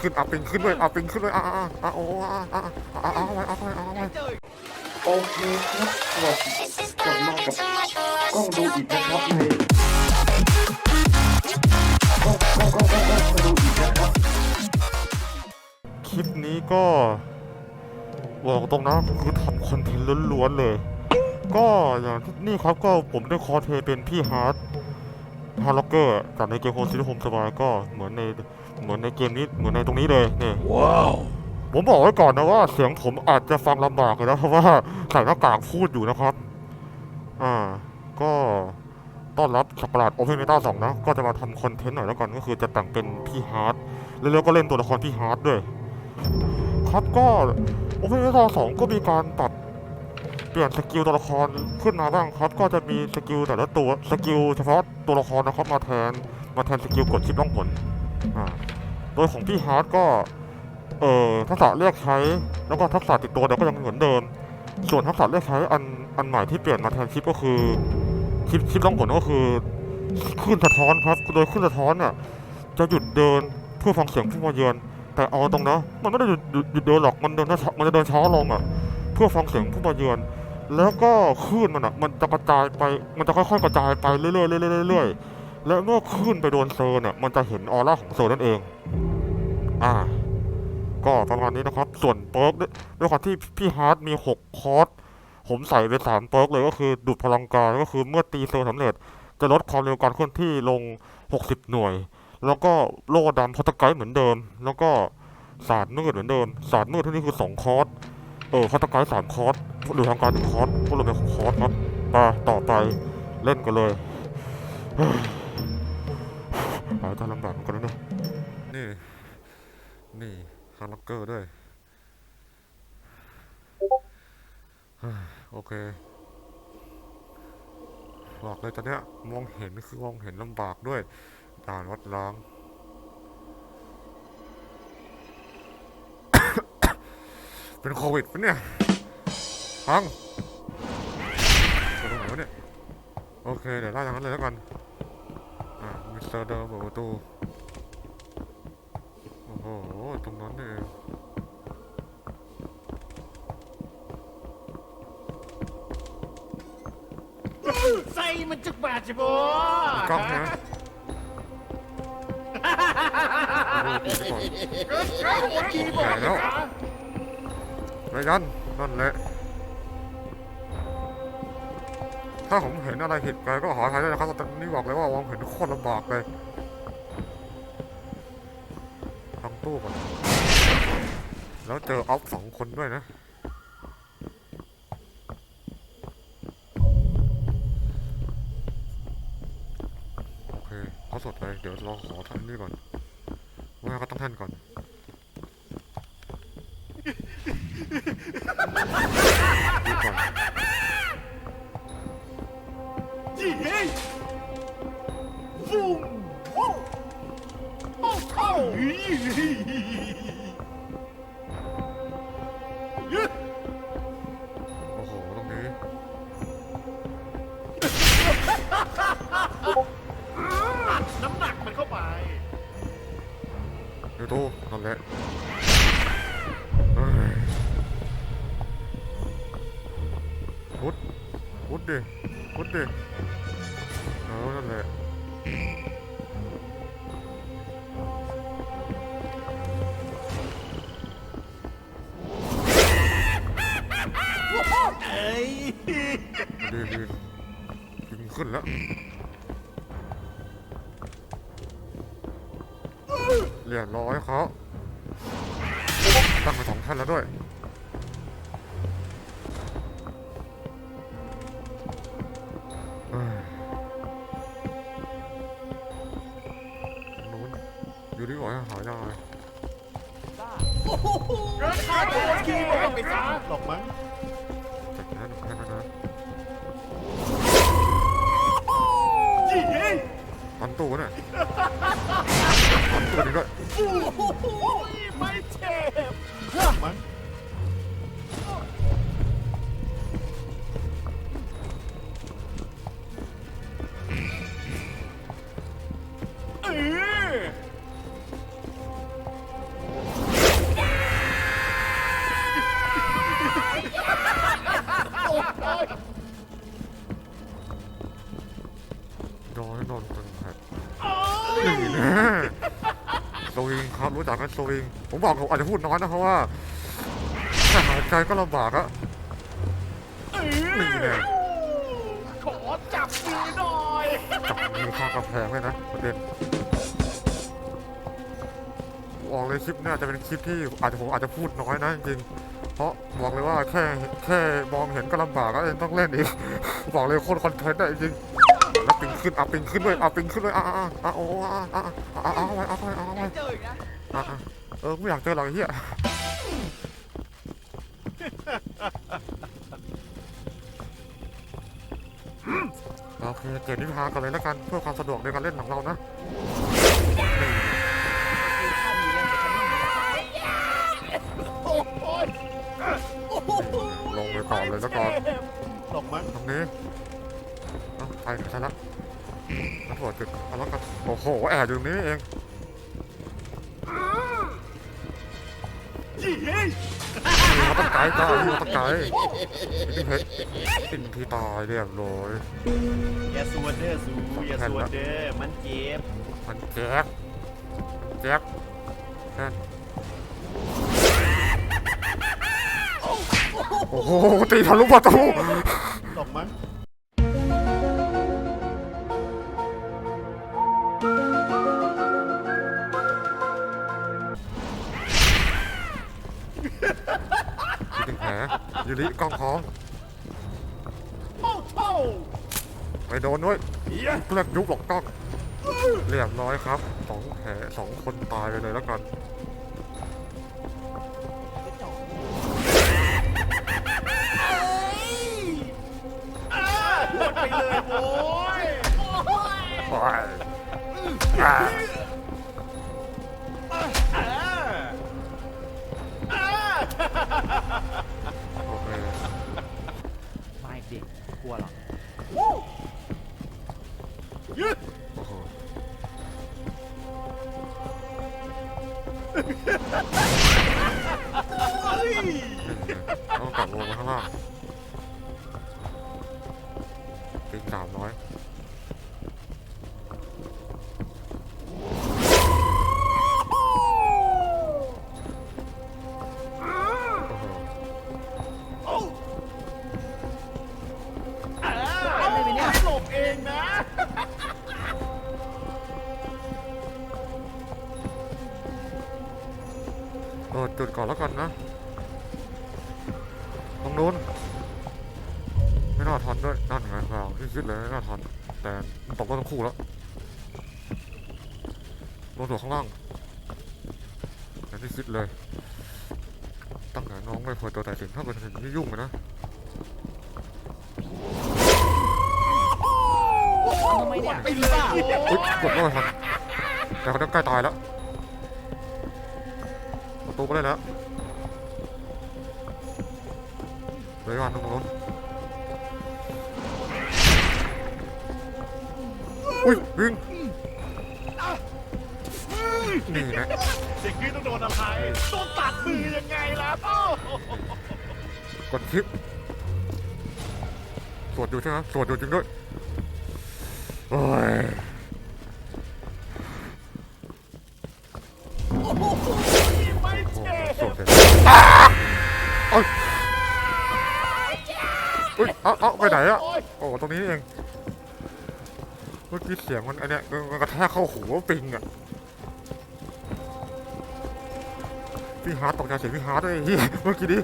ขึ้นเอาปิงขึ้นด้วยเอาปิงขึ้นด้วยอ่าอ่าอ่าโอ้อ่าอ่าอ่าเอาไว้เอาไว้เอาไว้โอเคครับสวัสดีกลับมากับกล้องดูอีกนะครับในกล้องกล้องกล้องกล้องกล้องดูอีกนะครับคลิปนี้ก็บอกตรงนะคือทำคอนเทนต์ล้วนๆเลย ก็อย่างที่นี่ครับก็ผมได้คอเพลย์เป็นพี่ฮาร์ดฮาร์ล็อกเกอร์จากในเกมโฮมซิตี้โฮมสบายก็เหมือนใน เหมือนในเกมนี้เหมือนในตรงนี้เลยนี่ว้าวผมบอกไว้ก่อนนะว่าเสียงผมอาจจะฟังลำบากเลยนะเพราะว่าใส่หน้ากากพูดอยู่นะครับ อ่า ก็ต้อนรับสักราชโอเพนเมตาสองนะ ก็จะมาทำคอนเทนต์หน่อยแล้วกันก็คือจะแต่งเป็นพี่ฮาร์ดแล้วก็เล่นตัวละครพี่ฮาร์ดด้วย ครับก็โอเพนเมตาสองก็มีการปรับเปลี่ยนสกิลตัวละครขึ้นมาบ้างครับ ก็จะมีสกิลแต่ละตัวสกิลเฉพาะตัวละครนะครับมาแทนมาแทนสกิลกดชิปล่องหนอ่า โดยของพี่ฮาร์ดก็ เอ่อทักษะเลือกใช้ แล้วก็ทักษะติดตัวเดี๋ยวก็ยังเหมือนเดิม ส่วนทักษะเลือกใช้อันอันใหม่ที่เปลี่ยนมาแทนชิปก็คือชิปชิปล่องหนก็คือคลื่นสะท้อนครับโดยคลื่นสะท้อนเนี่ยจะหยุดเดินเพื่อฟังเสียงผู้มาเยือน แต่เอาตรงนะมันไม่ได้หยุดหยุดเดินหรอกมันเดินมันจะเดินช้าลงอะเพื่อฟังเสียงผู้มาเยือน แล้วก็คลื่นมันอะมันจะกระจายไปมันจะค่อยๆกระจายไปเรื่อยๆเรื่อยๆเรื่อยๆและเมื่อคลื่นไปโดนเซอร์เนี่ยมันจะเห็นออร่าของเซอร์นั่นเอง อ่า ก็ประมาณนี้นะครับ ส่วนเปิร์กด้วยความที่พี่ฮาร์ดมี 6 คอร์สผมใส่ไป3เปิร์กเลยก็คือดูดพลังกายก็คือเมื่อตีเซลสำเร็จ จะลดความเร็วการเคลื่อนที่ลง 60 หน่วย แล้วก็โล่ดำพอตไกเหมือนเดิม แล้วก็ศาสตร์มืดเหมือนเดิมศาสตร์มืดที่นี่คือ 2 คอร์สเออพอตไกสามคอร์สหรือทางการหนึ่งคอร์สก็รวมเป็นหกคอร์สครับไปต่อไปเล่นกันเลยหายใจลำบากกันนะเนี่ย นี่ฮาร์ล็อกเกอร์ด้วย โอเคบอกเลยตอนเนี้ยมองเห็นคือมองเห็นลำบากด้วยด่านวัดล้างเป็นโควิดปะเนี่ยฟังตัวตรงไหนวะเนี่ย โอเค เดี๋ยวไล่ทางนั้นเลยแล้วกัน อ่ามิสเตอร์เดิมเปิดประตู โอ้โห ตรงนั้นนี่เองใส่มันจุกบาดจิบอกล้องนะดูก่อนกีบอใหญ่ดแล้วไรยันนั่นแหละ ถ้าผมเห็นอะไรผิดไปก็ขออภัยด้วยนะครับแต่ตอนนี้บอกเลยว่ามองเห็นโคตรลำบากเลย ตู้ก่อน แล้วเจอออฟสองคนด้วยนะ โอเคเขาสดเลย เดี๋ยวเราขอทำนี่ก่อน ว่าก็ต้องแท่นก่อนดูก่อนจีเฮ้ยฟูมฟูม โอ้โห ตรงนี้ อัดน้ำหนักมันเข้าไป เดี๋ยวตู้นั่นแหละเฮ้ยพุดพุดดิพุดดิเออนั่นแหละ เอ้ยดีดียิงขึ้นแล้ว เรียบร้อยเขาตั้งไปสองท่านแล้วด้วยเอ้ยนู้นอยู่ที่บอกให้หายากเลยเกิดขาดตัวกีบอดไปซะหรอกมั้ง ตัวน่ะตัวนี้ด้วยไม่เจ็บมันเออโดนให้โดนตึงครับ จักกันสวิง ผมบอกผมอาจจะพูดน้อยนะเพราะว่าแค่หายใจก็ลำบากอะเอนี่แน่อขอจับมือหน่อยจับมือข้างกำแพงเลยนะประเด็นบอกเลยคลิปเนี่ยจะเป็นคลิปที่อาจจะผมอาจจะพูดน้อยนะจริงๆเพราะบอกเลยว่าแค่แค่มองเห็นก็ลำบากแล้วยังต้องเล่นอีก บอกเลยโคตรคอนเทนต์อะจริงๆแล้วปิง ขึ้นอะปิงขึ้นด้วยอะปิงขึ้นด้วยอะอะอะโอ้อะอะอะอะเอาไว้เอาไว้เอาไว้เจออีกนะอะอะเออไม่อยากเจอหรอกไอ้เหี้ยโอเคเกมนี้พากันเลยแล้วกันเพื่อความสะดวกในการเล่นของเรานะนี่เข้ามีเล่นแต่ฉันไม่มีโอ้ยโอ้โหลงไปก่อนเลยแล้วก่อนหลงมั้งตรงนี้เอ้าไปใช่ละ มาตรวจจุดเอาแล้วกันโอ้โหแอบอยู่ตรงนี้เองยี่เฮ้ยมีมาตั้งไกลจ้ามีมาตั้งไกลพี่เพชรเป็นที่ตายเรียบร้อยอย่าสวนเด้อสูอย่าสวนเด้อมันเจ็บมันแจ๊กแจ๊กแค่นโอ้โหตีทะลุประตูหลงมั้ง ถึงแผลยูริกล้องท้องโอ้โหไม่โดนด้วยเฮียเลือกยุบหลอกกล้องเรียบร้อยครับสองแผลสองคนตายไปเลยแล้วกันอ่าหมดไปเลยโว้ย ต้องกลับลงมาข้างล่างปิงสามร้อยโอ้โหโอ้อ่าไม่หลบเองนะ จุดก่อนแล้วกันนะตรงนู้นไม่น่าทันด้วยนั่นไงเราที่คิดเลยไม่น่าทันแต่มันตกก็ทั้งคู่แล้วลงตัวข้างล่างอย่างที่คิดเลย ตั้งแต่น้องไม่เปิดตัวแต่สิ่งถ้าเป็นสิ่งที่ยุ่งเลยนะทำไมเนี่ยไปเลยอุ๊ยกดไม่ทันแต่เขาใกล้ตายแล้วประ ตูไปได้แล้วเลยวันตรงนู้นอุ้ยวิ่งนี่นะเด็กนี่ต้องโดนอะไรโดนตัดมือยังไงล่ะโอ้กดคลิปสวดอยู่ใช่ไหมสวดอยู่จริงด้วยโอ้ยาเอาไปไหนอะโอ้ยโอ้ตรงนี้นี่เอง เมื่อกี้เสียงมันอันเนี้ยมันกระแทกเข้าหูว่าปิงอะพี่ฮาร์ดตกใจเสียงพี่ฮาร์ดด้วยไอ้เฮียเมื่อกี้นี้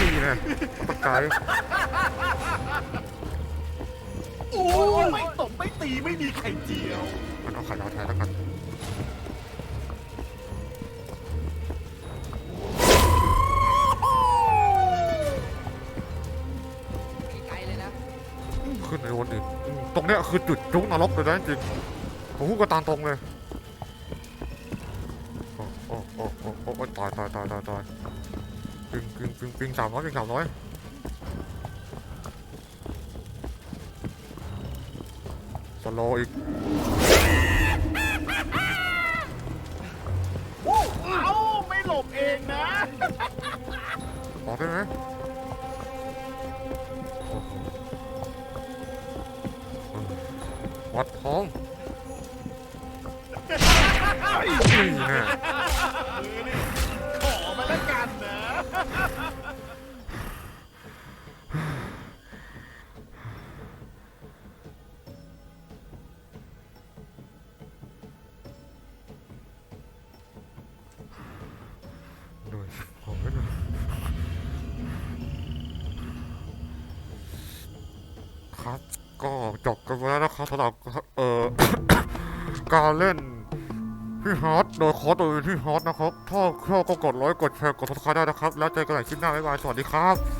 นี่ไงตกใจโอ้ยไม่ตบไม่ตีไม่มีไข่เจียวมันเอาไข่ดาวแทนแล้วกัน ขึ้นในวนอีกอืมตรงเนี้ยคือจุดจุกนรกเลยนะจริงผมพูดกันตามตรงเลยโอ้โอ้โอ้โอ้โอ้โอ้ตายตายตายตายตายปิงปิงปิงปิงสามร้อยปิงสามร้อยสโลว์อีกเอ้าไม่หลบเองนะออกได้ไหม ท้องนี่แน่ขอมาแล้วกันนะ โดยผมไม่รู้ครับ ก็จบกันไปแล้วนะครับสำหรับเอ่อ การเล่นที่ฮอตโดยคอร์สโดยที่ฮอตนะครับ ถ้าชอบก็กดไลค์กดแชร์กดซับสไครต์ได้นะครับ แล้วเจอกันใหม่คลิปหน้าบ๊ายบายสวัสดีครับ